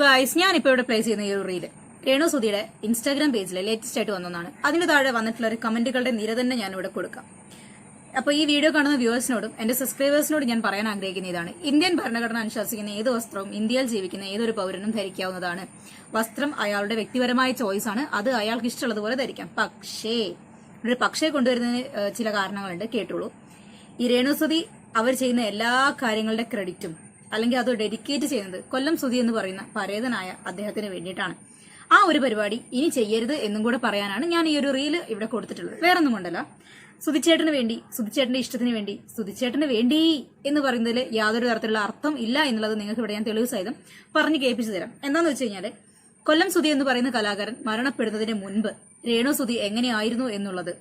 Guys ഞാനിപ്പോൾ ഇവിടെ place ചെയ്യുന്ന ഈ ഒരു റീൽ രേണു സുധിയുടെ ഇൻസ്റ്റാഗ്രാം പേജിൽ ലേറ്റസ്റ്റ് ആയിട്ട് വന്നതാണ് അതിന് താഴെ വന്നിട്ടുള്ള ഒരു കമന്റുകളുടെ നിര തന്നെ ഞാൻ ഇവിടെ കൊടുക്കാം. അപ്പോൾ ഈ വീഡിയോ കാണുന്ന വ്യൂവേഴ്സിനോടും എന്റെ സബ്സ്ക്രൈബേഴ്സിനോടും ഞാൻ പറയാൻ ആഗ്രഹിക്കുന്ന ഇതാണ് ഇന്ത്യൻ ഭരണഘടന അനുശാസിക്കുന്ന ഏത് വസ്ത്രവും ഇന്ത്യയിൽ ജീവിക്കുന്ന ഏതൊരു പൗരനും ധരിക്കാവുന്നതാണ്. വസ്ത്രം അയാളുടെ വ്യക്തിപരമായ ചോയ്സ് ആണ്. അത് അയാൾക്ക് ഇഷ്ടമുള്ളതുപോലെ ധരിക്കാം. പക്ഷേ ഒരു പക്ഷേ കൊണ്ടുവരുന്നതിന് ചില കാരണങ്ങളുണ്ട്. കേട്ടോളൂ. ഈ രേണുസുതി അവർ ചെയ്യുന്ന എല്ലാ കാര്യങ്ങളുടെ ക്രെഡിറ്റും അല്ലെങ്കിൽ അത് ഡെഡിക്കേറ്റ് ചെയ്യുന്നത് കൊല്ലം സുതി എന്ന് പറയുന്ന പരേതനായ അദ്ദേഹത്തിന് വേണ്ടിയിട്ടാണ്. ആ ഒരു പരിപാടി ഇനി ചെയ്യരുത് എന്നും കൂടെ പറയാനാണ് ഞാൻ ഈ ഒരു റീൽ ഇവിടെ കൊടുത്തിട്ടുള്ളത്. വേറൊന്നും കൊണ്ടല്ല സുതിച്ചേട്ടന് വേണ്ടി സുതിച്ചേട്ടന്റെ ഇഷ്ടത്തിന് വേണ്ടി സുതിച്ചേട്ടന് വേണ്ടി എന്ന് പറയുന്നതിൽ യാതൊരു തരത്തിലുള്ള അർത്ഥം ഇല്ല എന്നുള്ളത് നിങ്ങൾക്ക് ഇവിടെ ഞാൻ തെളിവ് സഹിതം പറഞ്ഞു കേൾപ്പിച്ചു തരാം. എന്താന്ന് വെച്ച് കഴിഞ്ഞാൽ കൊല്ലം സുതി എന്ന് പറയുന്ന കലാകാരൻ മരണപ്പെടുന്നതിന് മുൻപ് രേണു സുതി എങ്ങനെയായിരുന്നു എന്നുള്ളത്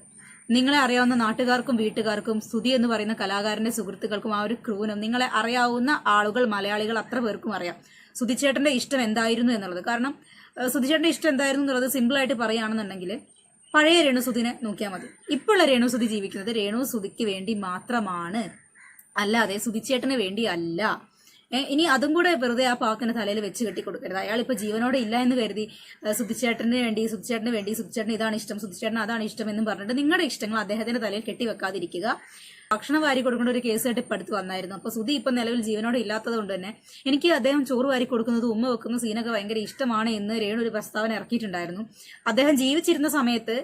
നിങ്ങളെ അറിയാവുന്ന നാട്ടുകാർക്കും വീട്ടുകാർക്കും സ്തുതി എന്ന് പറയുന്ന കലാകാരന്റെ സുഹൃത്തുക്കൾക്കും ആ ഒരു ക്രൂനും നിങ്ങളെ അറിയാവുന്ന ആളുകൾ മലയാളികൾ അത്ര പേർക്കും അറിയാം. സുതിച്ചേട്ടന്റെ ഇഷ്ടം എന്തായിരുന്നു എന്നുള്ളത്. കാരണം ഏഹ്, സുതിച്ചേട്ടന്റെ ഇഷ്ടം എന്തായിരുന്നു എന്നുള്ളത് സിമ്പിൾ ആയിട്ട് പറയുകയാണെന്നുണ്ടെങ്കിൽ പഴയ രേണുസുതിനെ നോക്കിയാൽ മതി. ഇപ്പോഴുള്ള രേണുസുതി ജീവിക്കുന്നത് രേണുസുതിക്ക് വേണ്ടി മാത്രമാണ്. അല്ലാതെ സുതിച്ചേട്ടന് വേണ്ടി അല്ല ഇനി അതും കൂടെ വെറുതെ ആ പാവത്തിന്റെ തലയിൽ വെച്ച് കെട്ടി കൊടുക്കരുത് അയാൾ ഇപ്പൊ ജീവനോടെ ഇല്ല എന്ന് കരുതി സുദ്ധിച്ചേട്ടന് വേണ്ടി സുധിച്ചേട്ടന് വേണ്ടി സുധിച്ചേട്ടന് ഇതാണ് ഇഷ്ടം സുധിച്ചേട്ടന് അതാണ് ഇഷ്ടം എന്നും പറഞ്ഞിട്ട് നിങ്ങളുടെ ഇഷ്ടങ്ങൾ അദ്ദേഹത്തിന്റെ തലയിൽ കെട്ടി വെക്കാതിരിക്കുക ഭക്ഷണം വാരി കൊടുക്കേണ്ട ഒരു കേസായിട്ട് ഇപ്പം അടുത്ത് വന്നായിരുന്നു. അപ്പൊ സുധി ഇപ്പം നിലവിൽ ജീവനോടെ ഇല്ലാത്തത് കൊണ്ട് തന്നെ എനിക്ക് അദ്ദേഹം ചോറ് വാരി കൊടുക്കുന്നത് ഉമ്മ വെക്കുന്ന സീനൊക്കെ ഭയങ്കര ഇഷ്ടമാണ് എന്ന് രേണു ഒരു പ്രസ്താവന ഇറക്കിയിട്ടുണ്ടായിരുന്നു. അദ്ദേഹം ജീവിച്ചിരുന്ന സമയത്ത്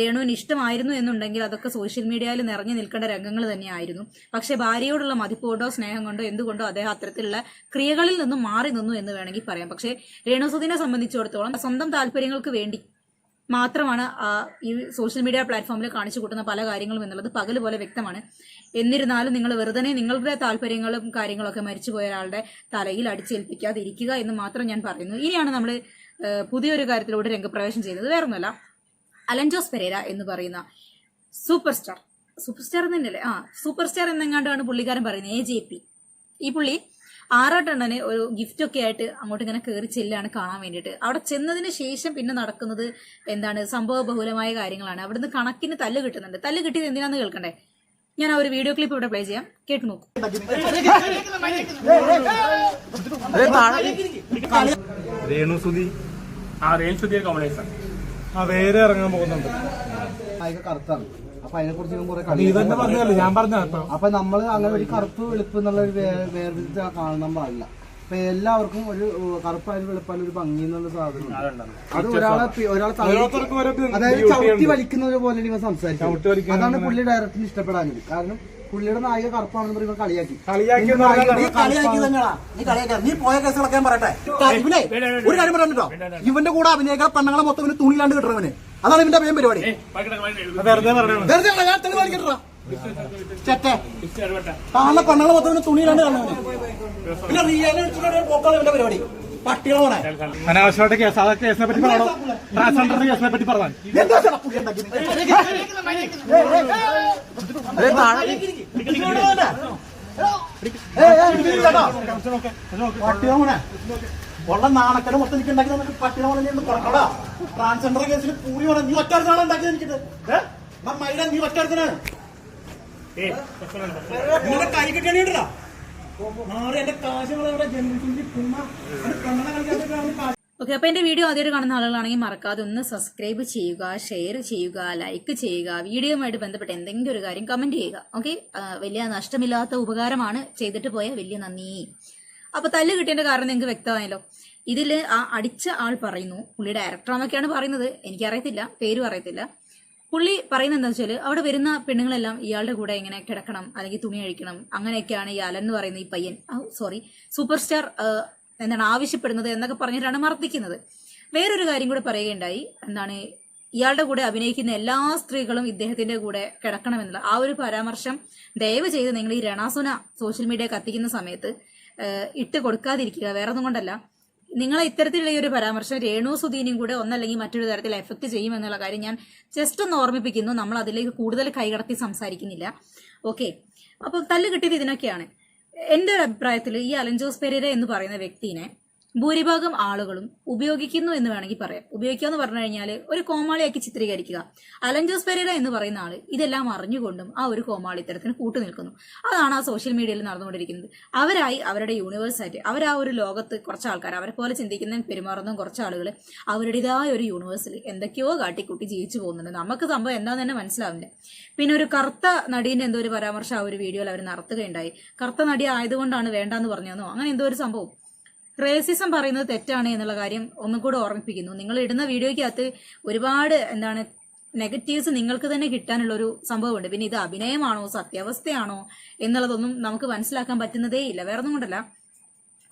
രേണുവിന് ഇഷ്ടമായിരുന്നു എന്നുണ്ടെങ്കിൽ അതൊക്കെ സോഷ്യൽ മീഡിയയിൽ നിറഞ്ഞു നിൽക്കേണ്ട രംഗങ്ങൾ തന്നെയായിരുന്നു. പക്ഷെ ഭാര്യയോടുള്ള മതിപ്പ് കൊണ്ടോ സ്നേഹം കൊണ്ടോ എന്തുകൊണ്ടോ അദ്ദേഹം അത്തരത്തിലുള്ള ക്രിയകളിൽ നിന്നും മാറി നിന്നു എന്ന് വേണമെങ്കിൽ പറയാം. പക്ഷേ രേണുസുദിനെ സംബന്ധിച്ചിടത്തോളം സ്വന്തം താല്പര്യങ്ങൾക്ക് വേണ്ടി മാത്രമാണ് ഈ സോഷ്യൽ മീഡിയ പ്ലാറ്റ്ഫോമിൽ കാണിച്ചു കൂട്ടുന്ന പല കാര്യങ്ങളും എന്നുള്ളത് പകൽ പോലെ വ്യക്തമാണ്. എന്നിരുന്നാലും നിങ്ങൾ വെറുതെ നിങ്ങളുടെ താല്പര്യങ്ങളും കാര്യങ്ങളൊക്കെ മരിച്ചുപോയ ഒരാളുടെ തലയിൽ അടിച്ചേൽപ്പിക്കാതിരിക്കുക എന്ന് മാത്രം ഞാൻ പറയുന്നു. ഇനിയാണ് നമ്മൾ പുതിയൊരു കാര്യത്തിലൂടെ രംഗപ്രവേശം ചെയ്യുന്നത്. വേറൊന്നുമല്ല. അലൻജോസ് പെരേര എന്ന് പറയുന്ന സൂപ്പർ സ്റ്റാർ സൂപ്പർ സ്റ്റാർ തന്നെയല്ലേ? ആ സൂപ്പർ സ്റ്റാർ എന്നെങ്ങാണ്ടാണ് പുള്ളിക്കാരൻ പറയുന്നത്. A J P. ഈ പുള്ളി ആറാട്ടെണ്ണന് ഒരു ഗിഫ്റ്റ് ഒക്കെ ആയിട്ട് അങ്ങോട്ട് ഇങ്ങനെ കയറി ചെല്ലാണ് കാണാൻ വേണ്ടിയിട്ട്. അവിടെ ചെന്നതിന് ശേഷം പിന്നെ നടക്കുന്നത് എന്താണ് സംഭവ ബഹുലമായ കാര്യങ്ങളാണ്. അവിടുന്ന് കണക്കിന് തല്ല് കിട്ടുന്നുണ്ട്. തല്ല് കിട്ടിയത് എന്തിനാന്ന് കേൾക്കണ്ടേ? ഞാൻ ആ ഒരു വീഡിയോ ക്ലിപ്പ് ഇവിടെ പ്ലേ ചെയ്യാം. കേട്ട് നോക്കൂ. രേണുസുതി. ആ വേറെ ഇറങ്ങാൻ പോകുന്നുണ്ട്. കറുത്താണ്. അപ്പൊ അതിനെ കുറിച്ച് കുറെ ഞാൻ പറഞ്ഞ അപ്പൊ നമ്മൾ അങ്ങനെ ഒരു കറുപ്പ് വെളുപ്പ് എന്നുള്ള ഒരു വേർതിരിച്ച് കാണാൻ പാടില്ല അപ്പൊ എല്ലാവർക്കും ഒരു കറുപ്പായാലും വെളുപ്പായാലും ഒരു ഭംഗി എന്നുള്ള സാധനം അത് ഒരാളെ ഒരാളെ അതായത് ചവിട്ടി. വലിക്കുന്നത് പോലെ ഇവ സംസാരിക്കും അതാണ് പുള്ളി ഡയറക്ടറിന് ഇഷ്ടപ്പെടാനും കാരണം പുള്ളിയുടെ നായിക കറുപ്പാണെന്ന് പറയുമ്പോൾ കളിയാക്കി. നീ കളിയാക്കി തന്നെയാ നീ കളിയാക്കി നീ പോയ കേസുകളൊക്കെ ഞാൻ പറയട്ടെ. ഇവനെ ഒരു കാര്യം പറഞ്ഞോ ഇവന്റെ കൂടെ അഭിനയിക്കാൻ പെണ്ണുങ്ങളെ മൊത്തം ഇവന് തുണിയിലാണ്ട് കിട്ടണവന്. അതാണ് ഇവന്റെ മെയിൻ പരിപാടി വെറുതെ. ചെറ്റെ കാണുന്ന പെണ്ണുങ്ങളെ മൊത്തം തുണിയിലാണ് കാണുന്നത് പിന്നെ റിയാലിറ്റി പോക്കാണ് ഇവന്റെ പരിപാടി അനാവശ്യമായിട്ട് കേസ് ആ കേസിനെ പറ്റി പറയണോ ട്രാൻസ്ജെൻഡർ കേസിനെ പറ്റി പറഞ്ഞാൽ എന്താ ഉള്ള നാണക്കട മൊത്തം എനിക്ക് ഉണ്ടാക്കി നമുക്ക് പട്ടിണ ഒന്ന് കൊറക്കടാ ട്രാൻസ്ജെൻഡർ കേസിൽ പൂരി വേണം. നീ ഒറ്റ ഉണ്ടാക്കി എനിക്കിട്ട് ഏഹ് മൈഡ നീ ഒറ്റ നിങ്ങളുടെ കൈ കിട്ടിയാണിട്ടാ മാറി എന്റെ ജന്മിച്ചിട്ട് കണ്ണട കളിക്കാൻ ഓക്കെ അപ്പൊ എന്റെ വീഡിയോ ആദ്യമായിട്ട് കാണുന്ന ആളുകളാണെങ്കിൽ മറക്കാതെ ഒന്ന് സബ്സ്ക്രൈബ് ചെയ്യുക ഷെയർ ചെയ്യുക ലൈക്ക് ചെയ്യുക വീഡിയോയുമായിട്ട് ബന്ധപ്പെട്ട് എന്തെങ്കിലും ഒരു കാര്യം കമന്റ് ചെയ്യുക. ഓക്കെ? വലിയ നഷ്ടമില്ലാത്ത ഉപകാരമാണ് ചെയ്തിട്ട് പോയ വലിയ നന്ദി. അപ്പൊ തല്ല് കിട്ടിയതിന്റെ കാരണം നിങ്ങൾക്ക് വ്യക്തമായല്ലോ. ഇതിൽ ആ അടിച്ച ആൾ പറയുന്നു പുള്ളി ഡയറക്ടറാന്നൊക്കെയാണ് പറയുന്നത്. എനിക്കറിയത്തില്ല പേരും അറിയത്തില്ല. പുള്ളി പറയുന്നത് എന്താ വെച്ചാൽ അവിടെ വരുന്ന പെണ്ണുങ്ങളെല്ലാം ഇയാളുടെ കൂടെ ഇങ്ങനെ കിടക്കണം അല്ലെങ്കിൽ തുണി അഴിക്കണം അങ്ങനെയൊക്കെയാണ് ഈ അലൻ എന്ന് പറയുന്ന ഈ പയ്യൻ. സോറി സൂപ്പർ സ്റ്റാർ എന്താണ് ആവശ്യപ്പെടുന്നത് എന്നൊക്കെ പറഞ്ഞിട്ടാണ് മർദ്ദിക്കുന്നത്. വേറൊരു കാര്യം കൂടെ പറയുകയുണ്ടായി. എന്താണ് ഇയാളുടെ കൂടെ അഭിനയിക്കുന്ന എല്ലാ സ്ത്രീകളും ഇദ്ദേഹത്തിന്റെ കൂടെ കിടക്കണമെന്നുള്ള ആ ഒരു പരാമർശം ദയവ് ചെയ്ത് നിങ്ങൾ ഈ രണാസുന സോഷ്യൽ മീഡിയ കത്തിക്കുന്ന സമയത്ത് ഇട്ട് കൊടുക്കാതിരിക്കുക. വേറെ ഒന്നും കൊണ്ടല്ല. നിങ്ങളെ ഇത്തരത്തിലുള്ള ഈ ഒരു പരാമർശം രേണു സുധീനും കൂടെ ഒന്നല്ലെങ്കിൽ മറ്റൊരു തരത്തിൽ എഫക്ട് ചെയ്യുമെന്നുള്ള കാര്യം ഞാൻ ജസ്റ്റ് ഒന്ന് ഓർമ്മിപ്പിക്കുന്നു. നമ്മൾ അതിലേക്ക് കൂടുതൽ കൈകടത്തി സംസാരിക്കുന്നില്ല. ഓക്കെ. അപ്പോൾ തല്ല് കിട്ടിയത് ഇതിനൊക്കെയാണ്. എന്റെ ഒരു അഭിപ്രായത്തിൽ ഈ അലൻ ജോസ് പെരേര എന്ന് പറയുന്ന വ്യക്തിനെ ഭൂരിഭാഗം ആളുകളും ഉപയോഗിക്കുന്നു എന്ന് വേണമെങ്കിൽ പറയാം. ഉപയോഗിക്കുക എന്ന് പറഞ്ഞു കഴിഞ്ഞാൽ ഒരു കോമാളിയാക്കി ചിത്രീകരിക്കുക. അലഞ്ചോസ് പെരേര എന്ന് പറയുന്ന ആൾ ഇതെല്ലാം അറിഞ്ഞുകൊണ്ടും ആ ഒരു കോമാളിത്തരത്തിന് കൂട്ടു നിൽക്കുന്നു അതാണ് ആ സോഷ്യൽ മീഡിയയിൽ നടന്നുകൊണ്ടിരിക്കുന്നത്. അവരായി അവരുടെ യൂണിവേഴ്സായിട്ട് അവർ ആ ഒരു ലോകത്ത് കുറച്ച് ആൾക്കാർ അവരെ പോലെ ചിന്തിക്കുന്ന പെരുമാറുന്ന കുറച്ച് ആളുകൾ അവരുടേതായ ഒരു യൂണിവേഴ്സിൽ എന്തൊക്കെയോ കാട്ടിക്കൂട്ടി ജീവിച്ചു പോകുന്നുണ്ട്. നമുക്ക് സംഭവം എന്താണെന്ന് തന്നെ മനസ്സിലാവില്ല പിന്നെ ഒരു കറുത്ത നടീന്റെ എന്തോ ഒരു പരാമർശം ആ ഒരു വീഡിയോയിൽ അവർ നടത്തുകയുണ്ടായി. കറുത്ത നടി ആയതുകൊണ്ടാണ് വേണ്ടാന്ന് പറഞ്ഞതെന്നോ അങ്ങനെ എന്തോ ഒരു സംഭവം. റേസിസം പറയുന്നത് തെറ്റാണ് എന്നുള്ള കാര്യം ഒന്നും കൂടെ ഓർമ്മിപ്പിക്കുന്നു. നിങ്ങൾ ഇടുന്ന വീഡിയോയ്ക്കകത്ത് ഒരുപാട് എന്താണ് നെഗറ്റീവ്സ് നിങ്ങൾക്ക് തന്നെ കിട്ടാനുള്ള ഒരു സംഭവമുണ്ട്. പിന്നെ ഇത് അഭിനയമാണോ സത്യാവസ്ഥയാണോ എന്നുള്ളതൊന്നും നമുക്ക് മനസ്സിലാക്കാൻ പറ്റുന്നതേ ഇല്ല. വേറെ ഒന്നും കൊണ്ടല്ല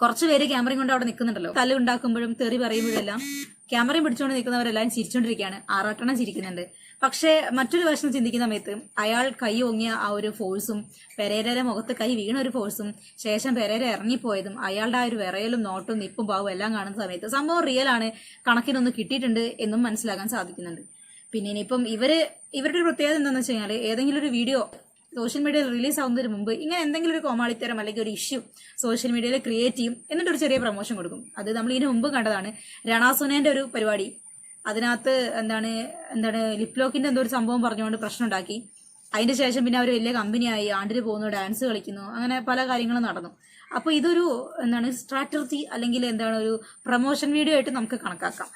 കുറച്ചുപേര് ക്യാമറയും കൊണ്ട് അവിടെ നിൽക്കുന്നുണ്ടല്ലോ. തല്ലുണ്ടാക്കുമ്പോഴും തെറി പറയുമ്പോഴും എല്ലാം ക്യാമറയും പിടിച്ചുകൊണ്ട് നിൽക്കുന്നവരെല്ലാം ചിരിച്ചുകൊണ്ടിരിക്കുകയാണ് ആറാട്ടണം ചിരിക്കുന്നുണ്ട്. പക്ഷേ മറ്റൊരു വശം ചിന്തിക്കുന്ന സമയത്ത് അയാൾ കൈ ഓങ്ങിയ ആ ഒരു ഫോഴ്സും പെരേരയുടെ മുഖത്ത് കൈ വീണ ഒരു ഫോഴ്സും ശേഷം പെരേര ഇറങ്ങിപ്പോയതും അയാളുടെ ആ ഒരു വിറയലും നോട്ടും നിപ്പും പാവും എല്ലാം കാണുന്ന സമയത്ത് സംഭവം റിയൽ ആണ്. കണക്കിനൊന്ന് കിട്ടിയിട്ടുണ്ട് എന്നും മനസ്സിലാക്കാൻ സാധിക്കുന്നുണ്ട്. പിന്നെ ഇനിയിപ്പം ഇവർ ഇവരുടെ പ്രത്യേകത എന്താണെന്ന് വെച്ച് കഴിഞ്ഞാൽ ഏതെങ്കിലും ഒരു വീഡിയോ സോഷ്യൽ മീഡിയയിൽ റിലീസ് ആവുന്നതിന് മുമ്പ് ഇങ്ങനെ എന്തെങ്കിലും ഒരു കോമാളിത്തരം അല്ലെങ്കിൽ ഒരു ഇഷ്യൂ സോഷ്യൽ മീഡിയയിൽ ക്രിയേറ്റ് ചെയ്യും എന്നിട്ട് ഒരു ചെറിയ പ്രൊമോഷൻ കൊടുക്കും. അത് നമ്മൾ ഇതിനു മുമ്പ് കണ്ടതാണ്. രണാസുനേന്റെ ഒരു പരിപാടി. അതിനകത്ത് എന്താണ് എന്താണ് ലിപ്ലോക്കിന്റെ എന്തോ ഒരു സംഭവം പറഞ്ഞുകൊണ്ട് പ്രശ്നം ഉണ്ടാക്കി അതിന്റെ ശേഷം പിന്നെ അവർ വലിയ കമ്പനിയായി ആണ്ടിന് പോകുന്നു ഡാൻസ് കളിക്കുന്നു അങ്ങനെ പല കാര്യങ്ങളും നടന്നു. അപ്പോൾ ഇതൊരു എന്താണ് സ്ട്രാറ്റജി അല്ലെങ്കിൽ എന്താണ് ഒരു പ്രൊമോഷൻ വീഡിയോ ആയിട്ട് നമുക്ക് കണക്കാക്കാം.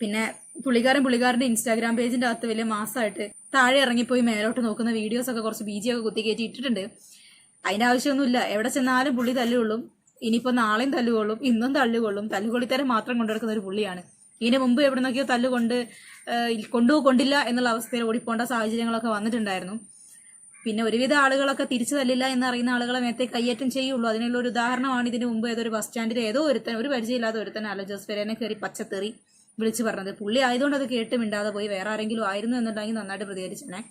പിന്നെ പുള്ളിക്കാരൻ പുള്ളിക്കാരന്റെ ഇൻസ്റ്റാഗ്രാം പേജിന്റെ അകത്ത് വലിയ മാസമായിട്ട് താഴെ ഇറങ്ങിപ്പോയി മേലോട്ട് നോക്കുന്ന വീഡിയോസ് ഒക്കെ കുറച്ച് ബീജി ഒക്കെ കുത്തി കയറ്റി ഇട്ടിട്ടുണ്ട്. അതിന്റെ ആവശ്യമൊന്നുമില്ല. എവിടെ ചെന്നാലും പുള്ളി തല്ലുകൊള്ളും. ഇനിയിപ്പോ നാളെയും തല്ലുകൊള്ളും. ഇന്നും തല്ലുകൊള്ളും. തല്ലുകൊള്ളിത്തരം മാത്രം കൊണ്ടുനടക്കുന്ന ഒരു പുള്ളിയാണ്. ഇതിന് മുമ്പ് എവിടെ നോക്കിയോ തല്ലുകൊണ്ട് കൊണ്ടു കൊണ്ടില്ല എന്നുള്ള അവസ്ഥയിൽ ഓടിപ്പോണ്ട സാഹചര്യങ്ങളൊക്കെ വന്നിട്ടുണ്ടായിരുന്നു. പിന്നെ ഒരുവിധ ആളുകളൊക്കെ തിരിച്ചു തല്ലില്ല എന്നറിയുന്ന ആളുകളെ മേത്തേ കയ്യേറ്റം ചെയ്യുള്ളൂ. അതിനുള്ള ഒരു ഉദാഹരണമാണ് ഇതിന് മുമ്പ് ഏതൊരു ബസ് സ്റ്റാൻഡിൽ ഏതോ ഒരുത്തൻ ഒരു പരിചയമില്ലാത്ത ഒരുത്തൻ അലജോസ് പെരേനെ കയറി പച്ചത്തെറി. വിളിച്ചു പറഞ്ഞത്. പുള്ളി ആയതുകൊണ്ട് അത് കേട്ട് മിണ്ടാതെ പോയി. വേറെ ആരെങ്കിലും ആയിരുന്നു എന്നുണ്ടെങ്കിൽ നന്നായിട്ട് പ്രതികരിച്ചേനെ.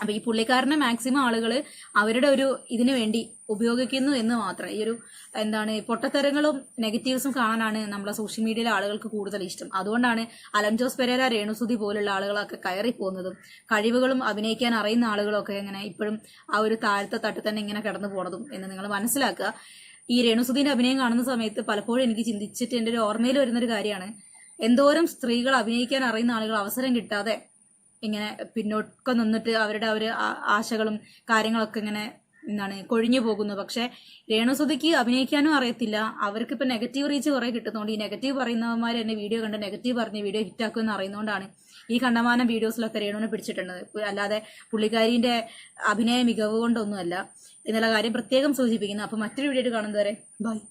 അപ്പൊ ഈ പുള്ളിക്കാരനെ മാക്സിമം ആളുകൾ അവരുടെ ഒരു ഇതിനു വേണ്ടി ഉപയോഗിക്കുന്നു എന്ന് മാത്രം. ഈ ഒരു എന്താണ് പൊട്ടത്തരങ്ങളും നെഗറ്റീവ്സും കാണാനാണ് നമ്മളെ സോഷ്യൽ മീഡിയയിലെ ആളുകൾക്ക് കൂടുതൽ ഇഷ്ടം. അതുകൊണ്ടാണ് അലൻ ജോസ് പെരേര രേണുസുതി പോലുള്ള ആളുകളൊക്കെ കയറി പോകുന്നതും കഴിവുകളും അഭിനയിക്കാൻ അറിയുന്ന ആളുകളൊക്കെ ഇങ്ങനെ ഇപ്പോഴും ആ ഒരു താഴത്തെ തട്ടിൽ തന്നെ ഇങ്ങനെ കിടന്നു പോണതും എന്ന് നിങ്ങൾ മനസ്സിലാക്കുക. ഈ രേണുസുദീന്റെ അഭിനയം കാണുന്ന സമയത്ത് പലപ്പോഴും എനിക്ക് ചിന്തിച്ചിട്ട് എന്റെ ഒരു ഓർമ്മയിൽ വരുന്നൊരു കാര്യമാണ്. എന്തോരം സ്ത്രീകൾ അഭിനയിക്കാൻ അറിയുന്ന ആളുകൾ അവസരം കിട്ടാതെ ഇങ്ങനെ പിന്നോക്കം നിന്നിട്ട് അവരുടെ ഒരു ആശകളും കാര്യങ്ങളൊക്കെ ഇങ്ങനെ എന്താണ് കൊഴിഞ്ഞു പോകുന്നു. പക്ഷെ രേണുസുതിക്ക് അഭിനയിക്കാനും അറിയത്തില്ല. അവർക്ക് ഇപ്പൊ നെഗറ്റീവ് റീച്ച് കുറെ കിട്ടുന്നതുകൊണ്ട് ഈ നെഗറ്റീവ് പറയുന്നവന്മാർ എന്നെ വീഡിയോ കണ്ട് നെഗറ്റീവ് പറഞ്ഞ് വീഡിയോ ഹിറ്റാക്കുമെന്ന് അറിയുന്നതുകൊണ്ടാണ് ഈ കണ്ടമാനം വീഡിയോസിലൊക്കെ രേണുവിനെ പിടിച്ചിട്ടുള്ളത്. അല്ലാതെ പുള്ളിക്കാരിന്റെ അഭിനയ മികവ് കൊണ്ടൊന്നുമല്ല. എന്നുള്ള കാര്യം പ്രത്യേകം സൂചിപ്പിക്കുന്നു. അപ്പൊ മറ്റൊരു വീഡിയോ കാണുന്നവരെ ബൈ